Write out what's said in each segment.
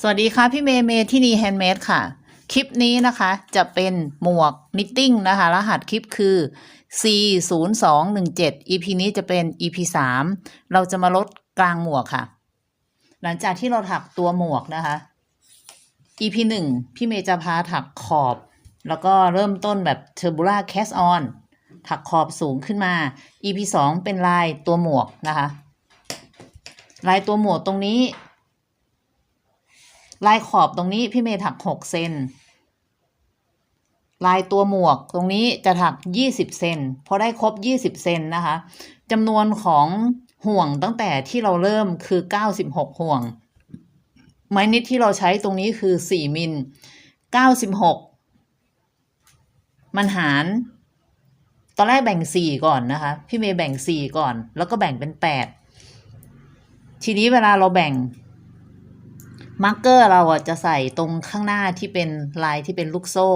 สวัสดีค่ะ พี่เมย์เมย์ที่นี่แฮนด์เมดค่ะ คลิปนี้นะคะจะเป็นหมวกนิตติ้งนะคะ รหัสคลิปคือ C 0 2 1 7 EP นี้จะเป็น EP 3 เราจะมาลดกลางหมวกค่ะ หลังจากที่เราถักตัวหมวกนะคะ EP 1 พี่เมย์จะพาถักขอบ แล้วก็เริ่มต้นแบบ Turbula Cast On ถักขอบสูงขึ้นมา EP 2 เป็นลายตัวหมวกนะคะ ลายตัวหมวกตรงนี้ ลายขอบตรงนี้พี่เมย์ถักหกเซนลายตัวหมวกตรงนี้จะถักยี่สิบเซนพอได้ครบยี่สิบเซนนะคะจำนวนของห่วงตั้งแต่ที่เราเริ่มคือเก้าสิบหกห่วง ไม้นิดที่เราใช้ตรงนี้คือสี่มิลเก้าสิบหกมันหาร ตอนแรกแบ่งสี่ก่อนนะคะ พี่เมย์แบ่งสี่ก่อน แล้วก็แบ่งเป็นแปดทีนี้เวลาเราแบ่ง มาร์กเกอร์เราอะจะใส่ตรงข้างหน้าที่เป็นลายที่เป็นลูกโซ่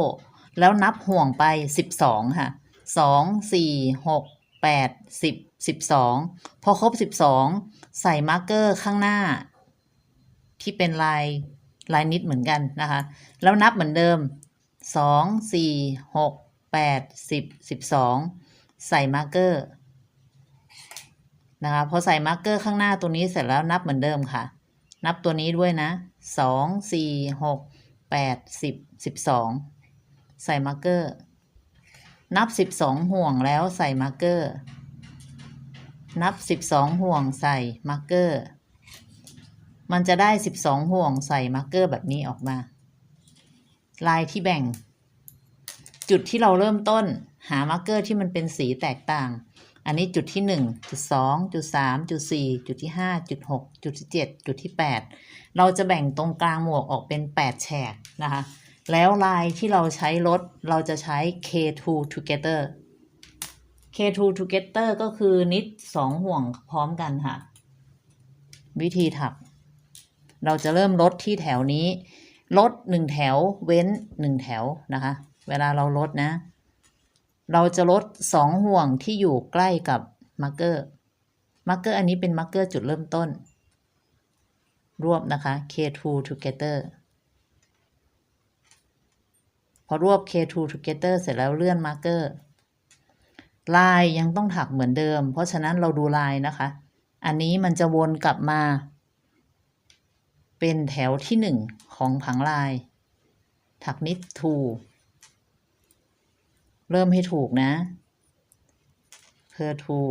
แล้วนับห่วงไปสิบสองค่ะสองสี่หกแปดสิบสิบสองพอครบสิบสองใส่มาร์กเกอร์ข้างหน้า ที่เป็นลายลายนิดเหมือนกันนะคะ แล้วนับเหมือนเดิมสองสี่หกแปดสิบสิบสองใส่มาร์กเกอร์นะคะพอใส่มาร์กเกอร์ข้างหน้าตัวนี้เสร็จแล้วนับเหมือนเดิมค่ะ นับตัวนี้ด้วยนะ สองสี่หกแปดสิบสิบสองใส่มาร์เกอร์ นับสิบสองห่วงแล้วใส่มาร์เกอร์ นับสิบสองห่วงใส่มาร์เกอร์ มันจะได้สิบสองห่วงใส่มาร์เกอร์แบบนี้ออกมา ลายที่แบ่ง จุดที่เราเริ่มต้น หามาร์เกอร์ที่มันเป็นสีแตกต่าง อันนี้จุดที่หนึ่งจุดสองจุดสามจุดสี่จุดที่ห้าจุดหกจุดที่เจ็ดจุดที่แปดเราจะแบ่งตรงกลางหมวกออกเป็นแปดแฉกนะคะ แล้วลายที่เราใช้ลดเราจะใช้ K2 together K2 together ก็คือนิดสองห่วงพร้อมกันค่ะ วิธีถัก เราจะเริ่มลดที่แถวนี้ ลดหนึ่งแถวเว้นหนึ่งแถวนะคะ เวลาเราลดนะ เราจะลดสองห่วงที่อยู่ใกล้กับมาร์กเกอร์ มาร์กเกอร์อันนี้เป็นมาร์กเกอร์จุดเริ่มต้น รวบนะคะ K2 together พอรวบ K2 together เสร็จแล้วเลื่อนมาร์กเกอร์ลายยังต้องถักเหมือนเดิม เพราะฉะนั้นเราดูลายนะคะ อันนี้มันจะวนกลับมา เป็นแถวที่หนึ่งของผังลาย ถักนิด two เริ่มให้ถูกนะ per two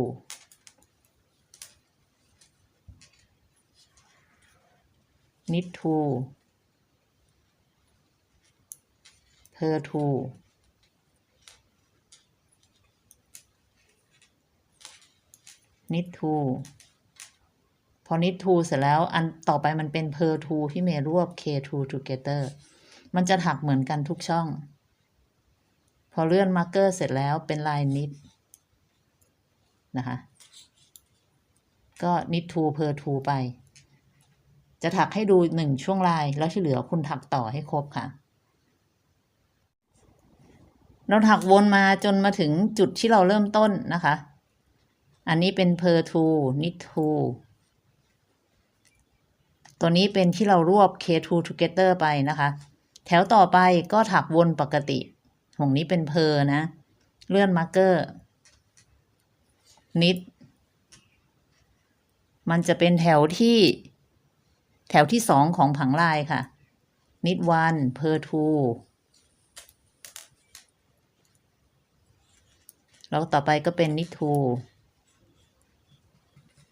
นิด to per two นิด to พอนิด to เสร็จแล้ว อันต่อไปมันเป็น per two พี่เมย์รวบ k two together มันจะถักเหมือนกันทุกช่อง พอเลื่อนมาร์กเกอร์เสร็จแล้วเป็นลายนิดนะคะ ก็นิดทูเพอร์ทูไป จะถักให้ดูหนึ่งช่วงลาย แล้วที่เหลือคุณถักต่อให้ครบค่ะ เราถักวนมาจนมาถึงจุดที่เราเริ่มต้นนะคะ อันนี้เป็นเพอร์ทูนิดทูตัวนี้เป็นที่เรารวบ K2 together ไปนะคะ แถวต่อไปก็ถักวนปกติ ห่วงนี้เป็นเพอนะ เลื่อนมาร์กเกอร์ นิด มันจะเป็นแถวที่ แถวที่สองของผังลายค่ะ นิดวันเพอทูแล้วต่อไปก็เป็นนิดทู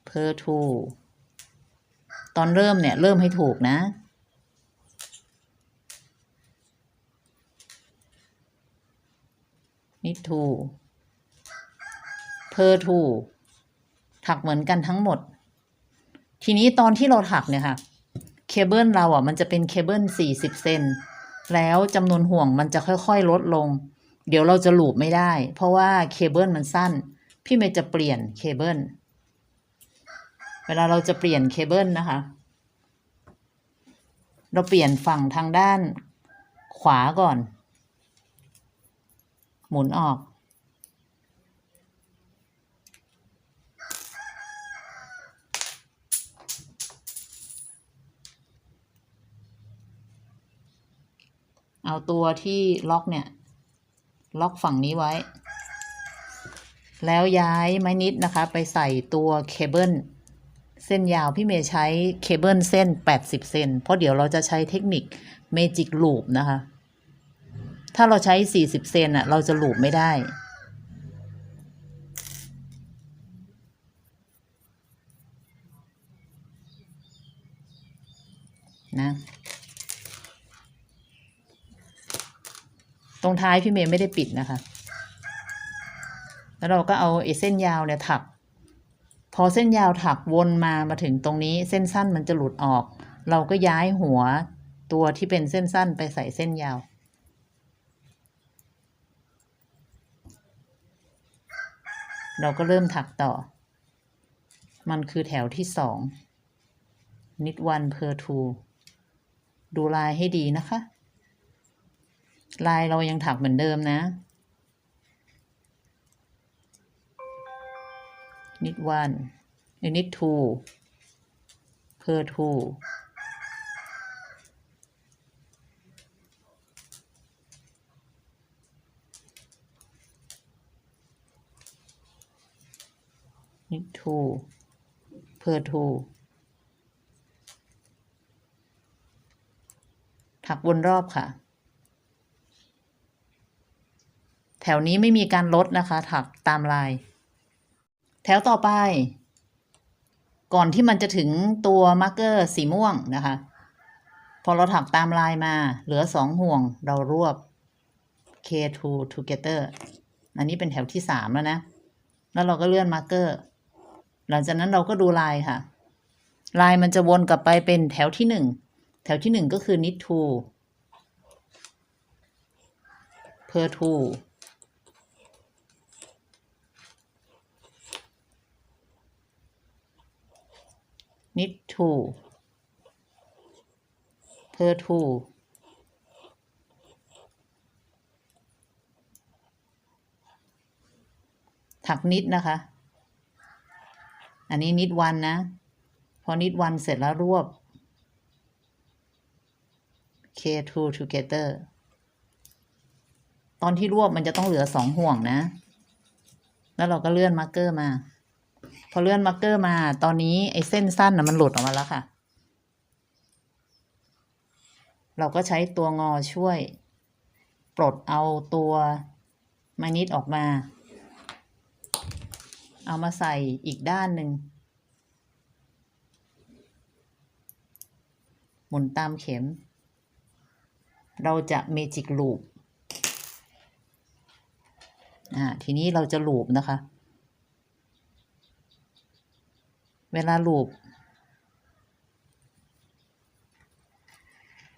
เพอทูตอนเริ่มเนี่ย เริ่มให้ถูกนะ นิดทูเพอร์ทูถักเหมือนกันทั้งหมด ทีนี้ตอนที่เราถักเนี่ยค่ะ เคเบิลเราอะ มันจะเป็นเคเบิลสี่สิบเซนแล้วจำนวนห่วงมันจะค่อยๆลดลง เดี๋ยวเราจะหลูบไม่ได้ เพราะว่าเคเบิลมันสั้น พี่เมย์จะเปลี่ยนเคเบิลเวลาเราจะเปลี่ยนเคเบิลนะคะ เราเปลี่ยนฝั่งทางด้านขวาก่อน หมุนออก เอาตัวที่ล็อกเนี่ย ล็อกฝั่งนี้ไว้ แล้วย้ายไม้นิดนะคะ ไปใส่ตัวเคเบิลเส้นยาวพี่เมย์ใช้เคเบิลเส้น 80 เซนเพราะเดี๋ยวเราจะใช้เทคนิคเมจิกลูปนะคะ ถ้าเราใช้ 40 เซนอะเราจะหลูปไม่ได้ นะตรงท้ายพี่เมย์ไม่ได้ปิดนะคะ แล้วเราก็เอาไอ้เส้นยาวเนี่ยถัก พอเส้นยาวถักวนมามาถึงตรงนี้เส้นสั้นมันจะหลุดออก เราก็ย้ายหัวตัวที่เป็นเส้นสั้นไปใส่เส้นยาว เราก็เริ่มถักต่อ มันคือแถวที่สองนิดวันเพอร์ทูดูลายให้ดีนะคะ ลายเรายังถักเหมือนเดิมนะนิดวันนิด ทูเพอร์ทูนิร์ทูถักวนรอบค่ะ แถวนี้ไม่มีการลดนะคะ ถักตามลาย แถวต่อไป ก่อนที่มันจะถึงตัวมาร์กเกอร์สีม่วงนะคะ พอเราถักตามลายมา เหลือสองห่วงเรารวบ K2 together อันนี้เป็นแถวที่สามแล้วนะ แล้วเราก็เลื่อนมาร์กเกอร์ หลังจากนั้นเราก็ดูลายค่ะ ลายมันจะวนกลับไปเป็นแถวที่หนึ่งแถวที่หนึ่งก็คือ knit two per two knit two per two ถักนิดนะคะ อันนี้นิดวันนะ พอนิดวันเสร็จแล้วรวบ K2 together ตอนที่รวบมันจะต้องเหลือสองห่วงนะ แล้วเราก็เลื่อนมาร์กเกอร์มา พอเลื่อนมาร์กเกอร์มา ตอนนี้ไอ้เส้นสั้นนะมันหลุดออกมาแล้วค่ะ เราก็ใช้ตัวงอช่วย ปลดเอาตัวมานิดออกมา เอามาใส่อีกด้านหนึ่ง หมุนตามเข็ม เราจะเมจิกลูปอ่าทีนี้เราจะลูปนะคะ เวลาลูป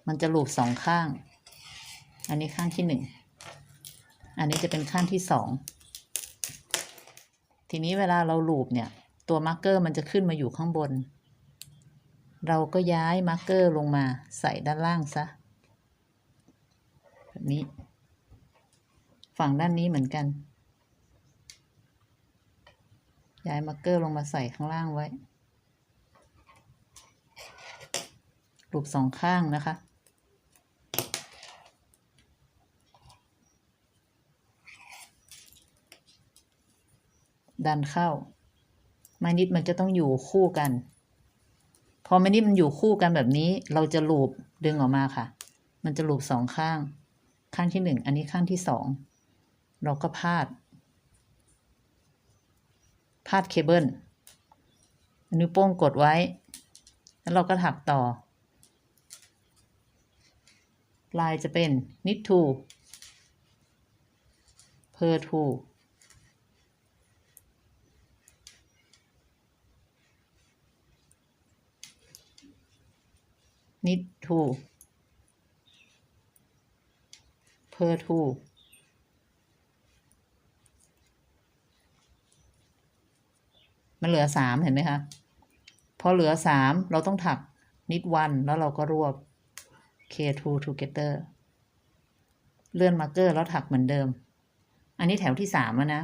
มันจะลูปสองข้าง อันนี้ข้างที่หนึ่ง อันนี้จะเป็นข้างที่สอง ทีนี้เวลาเราลูปเนี่ย ตัวมาร์กเกอร์มันจะขึ้นมาอยู่ข้างบน เราก็ย้ายมาร์กเกอร์ลงมาใส่ด้านล่างซะแบบนี้ ฝั่งด้านนี้เหมือนกัน ย้ายมาร์กเกอร์ลงมาใส่ข้างล่างไว้ลูบสองข้างนะคะ ดันเข้า ไม้นิดมันจะต้องอยู่คู่กัน พอไม้นิดมันอยู่คู่กันแบบนี้ เราจะลูบดึงออกมาค่ะ มันจะลูบสองข้าง ข้างที่หนึ่ง อันนี้ข้างที่สอง เราก็พาด พาดเคเบิลนิ้วโป้งกดไว้ แล้วเราก็ถักต่อ ลายจะเป็น knit two per two knit two per two มันเหลือสามเห็นไหมคะ พอเหลือสามเราต้องถักนิดวันแล้วเราก็รวบ K2 together เลื่อนมาร์เกอร์แล้วถักเหมือนเดิม อันนี้แถวที่สามนะ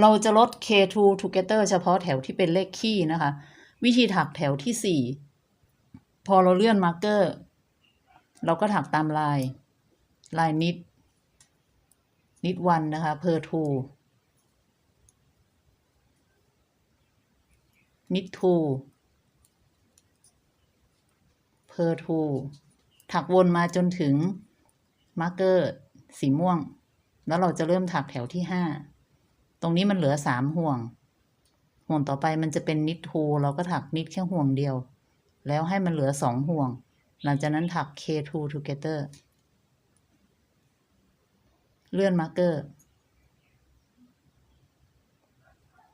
เราจะลด K2 together เฉพาะแถวที่เป็นเลขคี่นะคะ วิธีถักแถวที่สี่ พอเราเลื่อนมาร์กเกอร์ เราก็ถักตามลาย ลายนิด นิดวันนะคะเพอร์ทูนิดทูเพอร์ทูถักวนมาจนถึงมาร์กเกอร์สีม่วง แล้วเราจะเริ่มถักแถวที่ห้าตรงนี้มันเหลือสามห่วง ห่วงต่อไปมันจะเป็นนิดทูเราก็ถักนิดแค่ห่วงเดียว แล้วให้มันเหลือสองห่วง หลังจากนั้นถัก K2 together เลื่อนมาร์เกอร์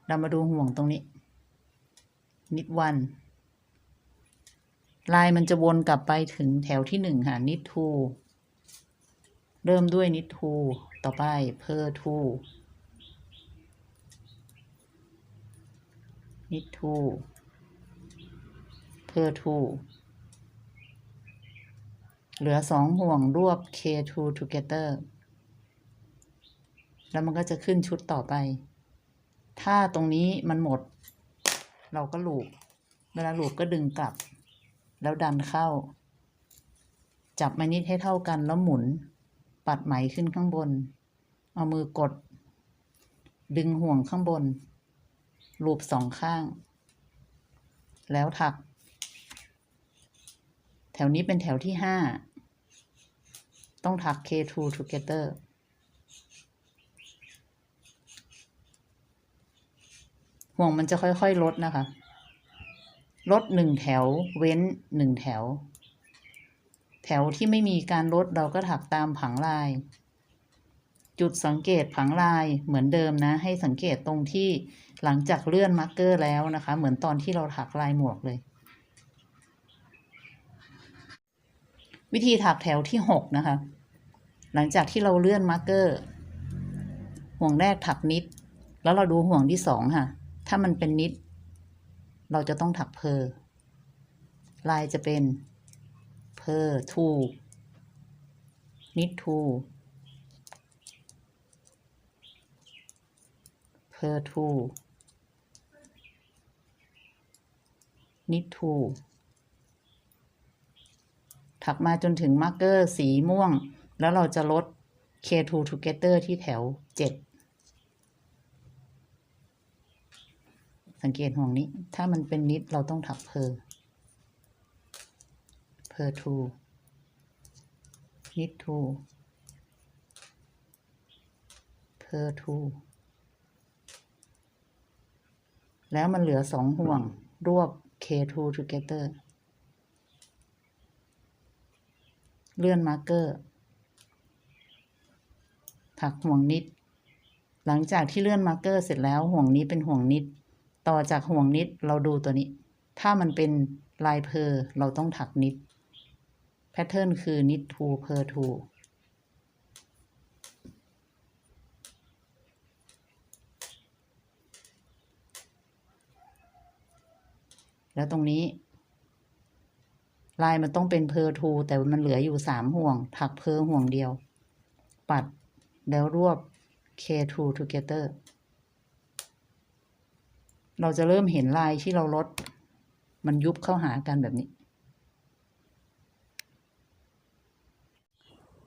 เรามาดูห่วงตรงนี้ นิดวัน ลายมันจะวนกลับไปถึงแถวที่หนึ่งค่ะ นิดทูเริ่มด้วยนิดทูต่อไปเพอร์ทูนิดทู เคทูเหลือสองห่วงรวบ K2 together แล้วมันก็จะขึ้นชุดต่อไป ถ้าตรงนี้มันหมด เราก็ลูบเวลาลูบก็ดึงกลับ แล้วดันเข้า จับมานิดให้เท่ากันแล้วหมุน ปัดไหมขึ้นข้างบน เอามือกด ดึงห่วงข้างบน ลูบสองข้าง แล้วถัก แถวนี้เป็นแถวที่ห้า ต้องถัก K2 together ห่วงมันจะค่อยๆ ลดนะคะ ลดหนึ่งแถว เว้นหนึ่งแถว แถวที่ไม่มีการลดเราก็ถักตามผังลาย จุดสังเกตผังลายเหมือนเดิมนะ ให้สังเกตตรงที่หลังจากเลื่อนมาร์กเกอร์แล้วนะคะ เหมือนตอนที่เราถักลายหมวกเลย วิธีถักแถวที่หกนะคะ หลังจากที่เราเลื่อนมาร์กเกอร์ ห่วงแรกถักนิด แล้วเราดูห่วงที่สองค่ะ ถ้ามันเป็นนิด เราจะต้องถักเพอร์ลายจะเป็นเพอร์ทูนิดทูเพอร์ทูนิดทู ถักมาจนถึงมาร์กเกอร์สีม่วง แล้วเราจะลด K2 together ที่แถว 7 สังเกตห่วงนี้ ถ้ามันเป็นนิดเราต้องถักเพอเพอทูนิดทูเพอทูแล้วมันเหลือสองห่วงรวบ K2 together เลื่อนมาร์กเกอร์ ถักห่วงนิด หลังจากที่เลื่อนมาร์กเกอร์เสร็จแล้วห่วงนี้เป็นห่วงนิด ต่อจากห่วงนิดเราดูตัวนี้ ถ้ามันเป็นลายเพอร์เราต้องถักนิด แพทเทิร์นคือนิดทูเพอร์ทูแล้วตรงนี้ ลายมันต้องเป็นเพอร์ทูแต่มันเหลืออยู่สามห่วง ถักเพอร์ห่วงเดียว ปัดแล้วรวบ K2 together เราจะเริ่มเห็นลายที่เราลด มันยุบเข้าหากันแบบนี้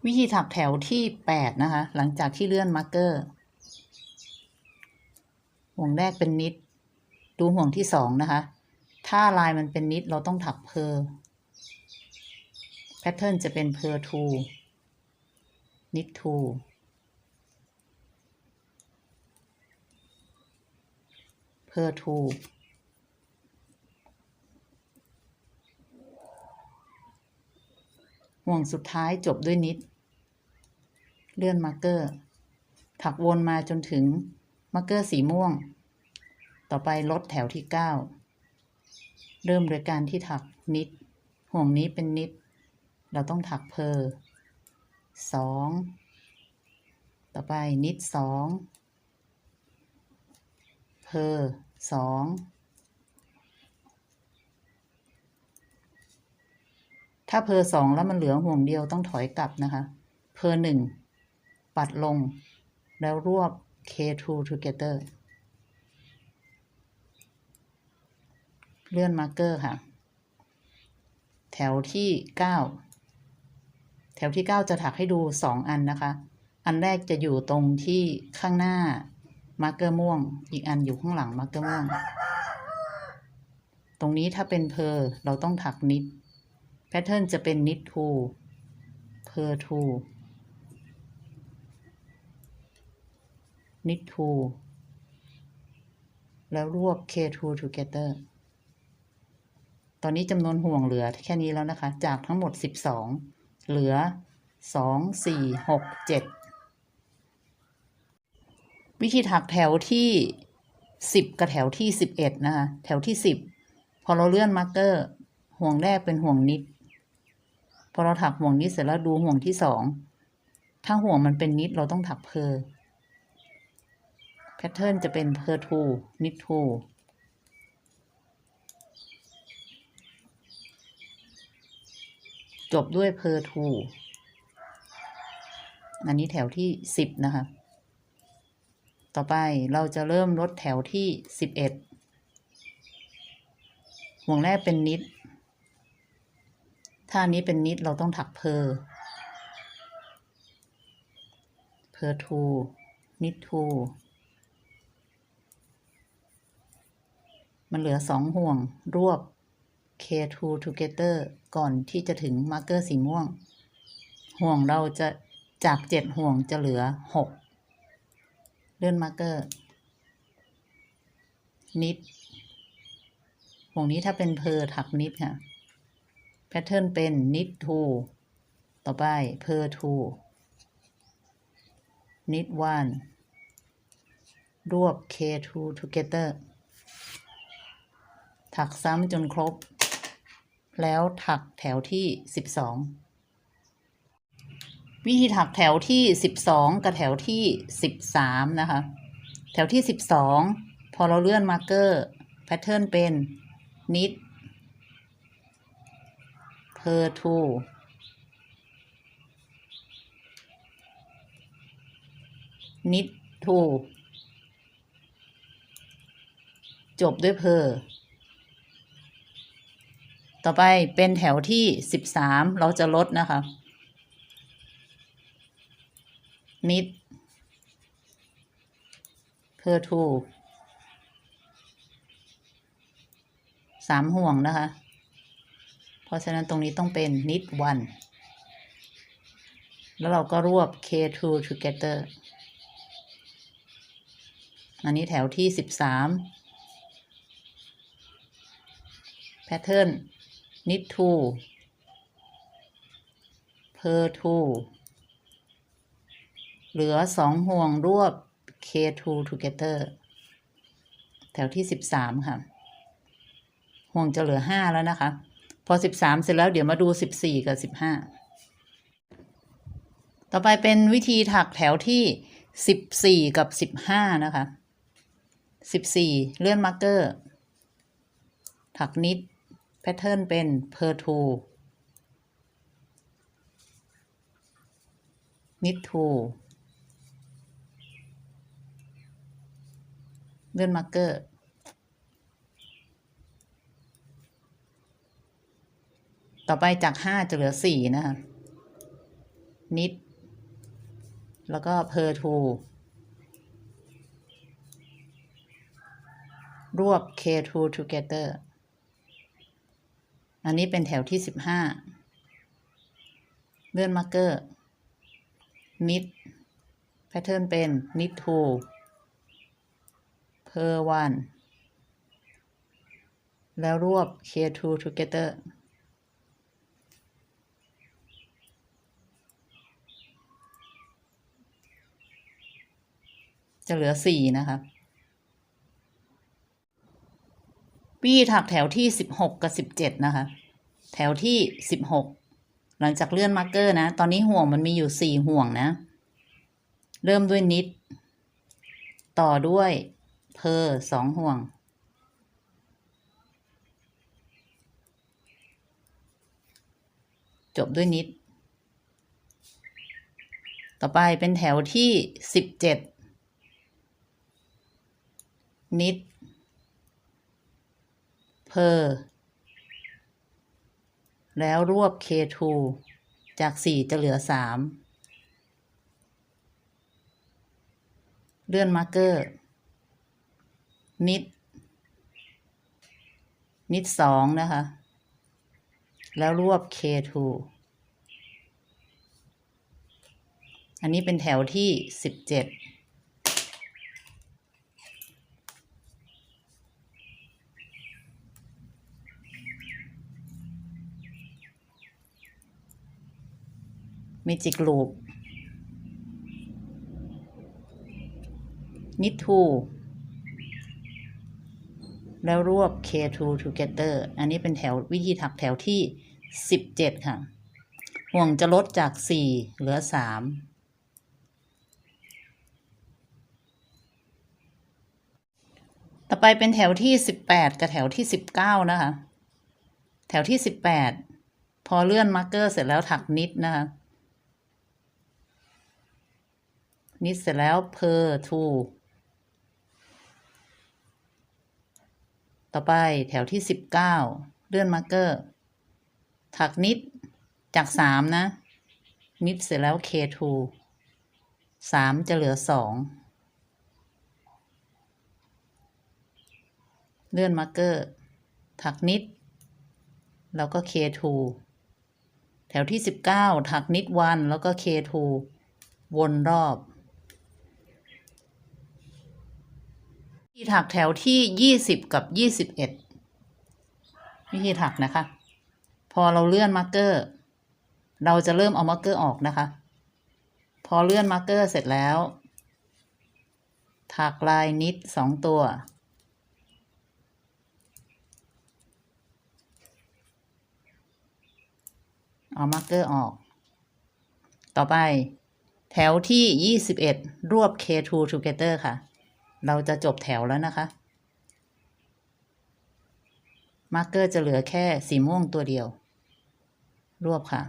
วิธีถักแถวที่ 8 นะคะ หลังจากที่เลื่อนมาร์กเกอร์ ห่วงแรกเป็นนิด ดูห่วงที่สองนะคะ ถ้าลายมันเป็นนิดเราต้องถักเพอ แพทเทิร์นจะเป็นเพอร์ทูนิดทูเพอร์ทูห่วงสุดท้ายจบด้วยนิด เลื่อนมาร์เกอร์ ถักวนมาจนถึงมาร์เกอร์สีม่วง ต่อไปลดแถวที่ 9 เริ่มโดยการที่ถักนิด ห่วงนี้เป็นนิด เราต้องถักเพอร์สองต่อไปนิดสองเพอร์สองถ้าเพอร์สองแล้วมันเหลือห่วงเดียวต้องถอยกลับนะคะ เพอร์หนึ่งปัดลง แล้วรวบ K2 together เลื่อนมาร์กเกอร์ค่ะ แถวที่9 แถวที่เก้าจะถักให้ดูสองอันนะคะ อันแรกจะอยู่ตรงที่ข้างหน้ามาร์กเกอร์ม่วง อีกอันอยู่ข้างหลังมาร์กเกอร์ม่วง ตรงนี้ถ้าเป็นเพอร์เราต้องถักนิด แพทเทิร์นจะเป็นนิดทูเพอร์ทูนิดทูแล้วรวบ K2 together ตอนนี้จำนวนห่วงเหลือแค่นี้แล้วนะคะ จากทั้งหมด 12 เหลือ2 4 6 7วิธีถักแถวที่10กับแถวที่11นะคะแถวที่10พอเราเลื่อนมาร์กเกอร์ ห่วงแรกเป็นห่วงนิด พอเราถักห่วงนิดเสร็จแล้วดูห่วงที่2ถ้าห่วงมันเป็นนิดเราต้องถักเพอแพทเทิร์นจะเป็นเพอร์ทูนิดทู จบด้วยเพอร์ทูอันนี้แถวที่สิบนะคะ ต่อไปเราจะเริ่มลดแถวที่สิบเอ็ดห่วงแรกเป็นนิด ถ้านนี้เป็นนิดเราต้องถักเพอร์เพอร์ทูนิดทูมันเหลือสองห่วงรวบ K2 together ก่อนที่จะถึงมาร์เกอร์สีม่วง ห่วงเราจะจากเจ็ดห่วงจะเหลือหกเลื่อนมาร์เกอร์ นิด ห่วงนี้ถ้าเป็นเพอร์ถักนิดค่ะ แพทเทิร์นเป็นนิดทูต่อไปเพอร์ทูนิดวันรวบ K2 together ถักซ้ำจนครบ แล้วถักแถวที่ 12 วิธีถักแถวที่ 12 กับแถวที่ 13 นะคะ แถวที่ 12 พอเราเลื่อนมาร์กเกอร์แพทเทิร์นเป็นนิดเพอร์ทูนิดทูจบด้วยเพอร์ ต่อไปเป็นแถวที่สิบสามเราจะลดนะคะนิดเพอร์ทูสามห่วงนะคะ เพราะฉะนั้นตรงนี้ต้องเป็นนิดวันแล้วเราก็รวบ K2 together อันนี้แถวที่สิบสามแพทเทิร์น knit two per two เหลือสองห่วงรวบ K2 together แถวที่สิบสามค่ะ ห่วงจะเหลือห้าแล้วนะคะ พอสิบสามเสร็จแล้วเดี๋ยวมาดูสิบสี่กับสิบห้าต่อไปเป็นวิธีถักแถวที่สิบสี่กับสิบห้านะคะสิบสี่เลื่อนมาร์กเกอร์ ถักนิด ทเทิร์นเป็นเพอร์ทูนิดทูเลื่อนมาร์เกอร์ต่อไปจากห้าจะเหลือสี่นะคะนิด แล้วก็เพอร์ทู รวบ K2 together อันนี้เป็นแถวที่สิบห้าเลื่อนมาร์กเกอร์นิดแพทเทิร์นเป็นนิดทูเพอร์วันแล้วรวบ K2 together จะเหลือสี่นะคะวิธีถักแถวที่สิบหกกับสิบเจ็ดนะคะ แถวที่สิบหกหลังจากเลื่อนมาร์กเกอร์นะ ตอนนี้ห่วงมันมีอยู่สี่ห่วงนะ เริ่มด้วยนิด ต่อด้วยเพอร์สองห่วง จบด้วยนิด ต่อไปเป็นแถวที่สิบเจ็ดนิด เพอร์ แล้วรวบ K2 จาก 4 จะเหลือ 3 เลื่อนมาร์เกอร์ นิด นิด 2 นะคะ แล้วรวบ K2 อันนี้เป็นแถวที่ 17 มจิกลูปนิดทูแล้วรวบ K2 together อันนี้เป็นแถววิธีถักแถวที่ 17 ค่ะ ห่วงจะลดจาก 4 เหลือ 3ต่อไปเป็นแถวที่18กับแถวที่19นะคะ แถวที่18พอเลื่อนมาร์กเกอร์เสร็จแล้วถักนิดนะคะ นิดเสร็จแล้ว per to ต่อไปแถวที่สิบเก้าเลื่อนมาร์กเกอร์ถักนิดจากสามนะ นิดเสร็จแล้ว K2 สามจะเหลือสองเลื่อนมาร์กเกอร์ถักนิด แล้วก็ K2 แถวที่สิบเก้าถักนิดวันแล้วก็ K2 วนรอบ วิ ธีถักแถวที่ยี่สิบกับยี่สิบเอ็ดวิธีถักนะคะ พอเราเลื่อนมาร์กเกอร์ เราจะเริ่มเอามาร์กเกอร์ออกนะคะ พอเลื่อนมาร์กเกอร์เสร็จแล้ว ถักลายนิดสองตัว เอามาร์กเกอร์ออก ต่อไป แถวที่ยี่สิบเอ็ดรวบ K2 together ค่ะ เราจะจบแถวแล้วนะคะ มาร์กเกอร์จะเหลือแค่สีม่วงตัวเดียว รวบค่ะ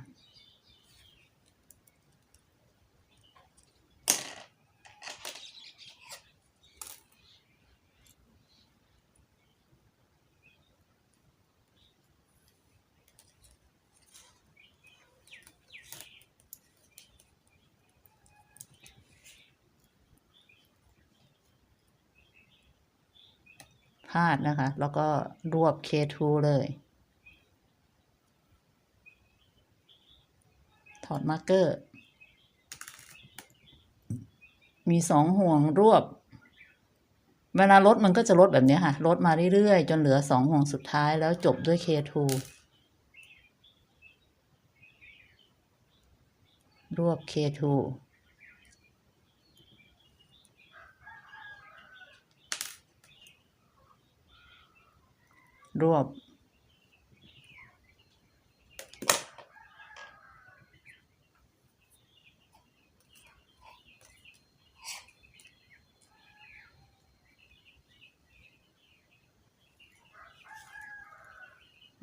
พาดนะคะ แล้วก็รวบ K2 เลย ถอดมาร์กเกอร์ มีสองห่วงรวบ เวลาลดมันก็จะลดแบบนี้ค่ะ ลดมาเรื่อยๆ จนเหลือสองห่วงสุดท้ายแล้วจบด้วย K2 รวบ K2 รวบ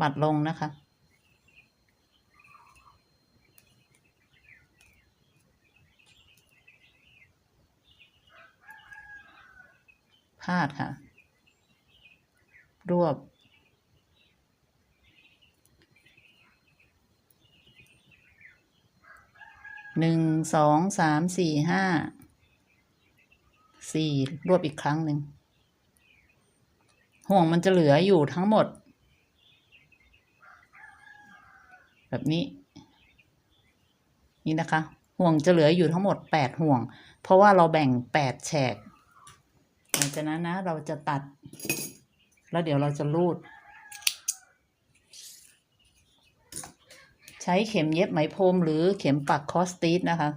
บัดลงนะคะ พาดค่ะ รวบ หนึ่ง สองสามสี่ห้าสี่รวบอีกครั้งหนึ่งห่วงมันจะเหลืออยู่ทั้งหมด แบบนี้ นี่นะคะ ห่วงจะเหลืออยู่ทั้งหมดแปดห่วง เพราะว่าเราแบ่งแปดแฉกหลังจากนั้นนะเราจะตัด แล้วเดี๋ยวเราจะรูด ใช้เข็มเย็บไหมพรมหรือเข็มปักคอสตีสนะคะ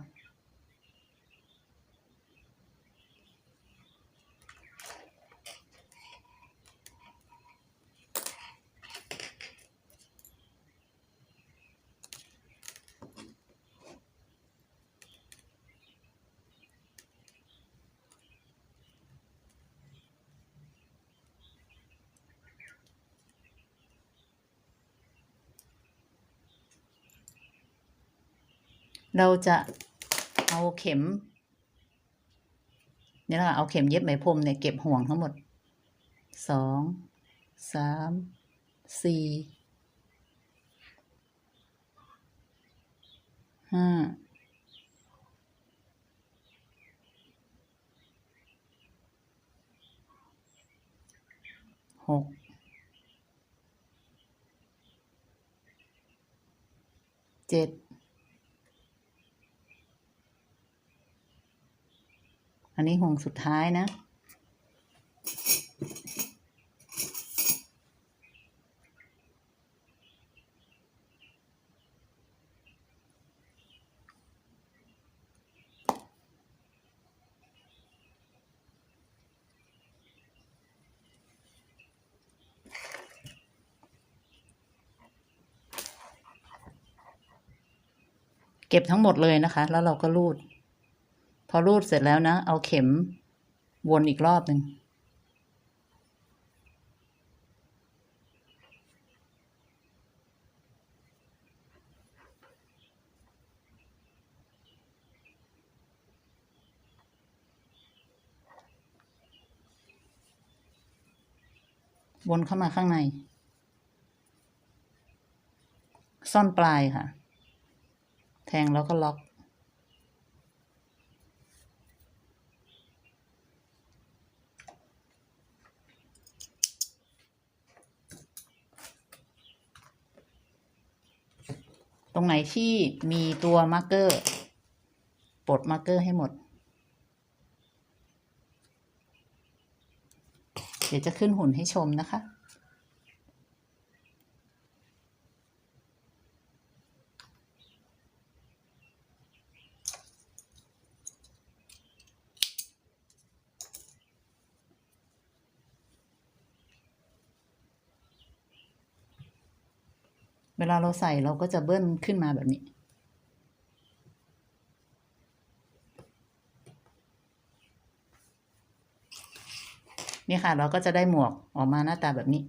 เราจะเอาเข็มนี่ยนะคะเอาเข็มเย็บไหมพรมเนี่ยเก็บห่วงทั้งหมดสองสามสี่ห้าหกเจ็ด อันนี้ห่วงสุดท้ายนะ เก็บทั้งหมดเลยนะคะ แล้วเราก็รูด พอรูดเสร็จแล้วนะ เอาเข็มวนอีกรอบหนึ่งวนเข้ามาข้างใน ซ่อนปลายค่ะ แทงแล้วก็ล็อก ตรงไหนที่มีตัวมาร์กเกอร์ปลดมาร์กเกอร์ให้หมด เดี๋ยวจะขึ้นหุ่นให้ชมนะคะ เวลาเราใส่เราก็จะเบิ้ลขึ้นมาแบบนี้ นี่ค่ะเราก็จะได้หมวกออกมาหน้าตาแบบนี้